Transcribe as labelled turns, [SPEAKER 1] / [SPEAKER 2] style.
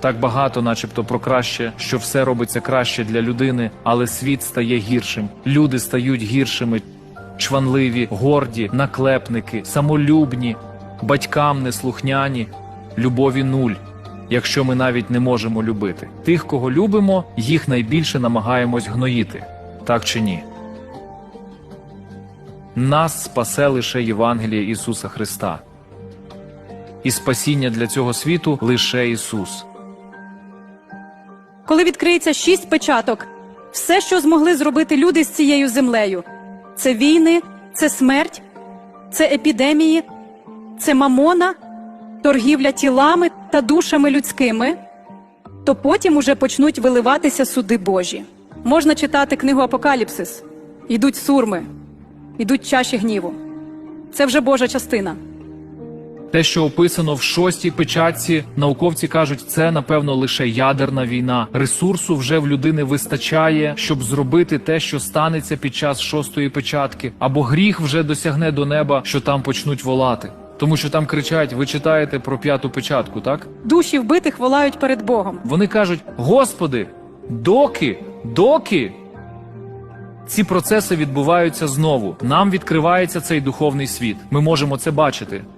[SPEAKER 1] Так багато, начебто, про краще, що все робиться краще для людини, але світ стає гіршим. Люди стають гіршими, чванливі, горді, наклепники, самолюбні, батькам неслухняні, любові нуль. Якщо ми навіть не можемо любити. Тих, кого любимо, їх найбільше намагаємось гноїти. Так чи ні? Нас спасе лише Євангеліє Ісуса Христа. І спасіння для цього світу лише Ісус.
[SPEAKER 2] Коли відкриється шість печаток, все, що змогли зробити люди з цією землею, це війни, це смерть, це епідемії, це мамона, торгівля тілами та душами людськими, то потім уже почнуть виливатися суди Божі. Можна читати книгу Апокаліпсис. Йдуть сурми, йдуть чаші гніву. Це вже Божа частина.
[SPEAKER 1] Те, що описано в шостій печатці, науковці кажуть, це напевно лише ядерна війна. Ресурсу вже в людини вистачає, щоб зробити те, що станеться під час шостої печатки, або гріх вже досягне до неба, що там почнуть волати. Тому що там кричать: ви читаєте про п'яту печатку, так?
[SPEAKER 2] Душі вбитих волають перед Богом.
[SPEAKER 1] Вони кажуть: Господи, доки, доки. Ці процеси відбуваються знову. Нам відкривається цей духовний світ. Ми можемо це бачити.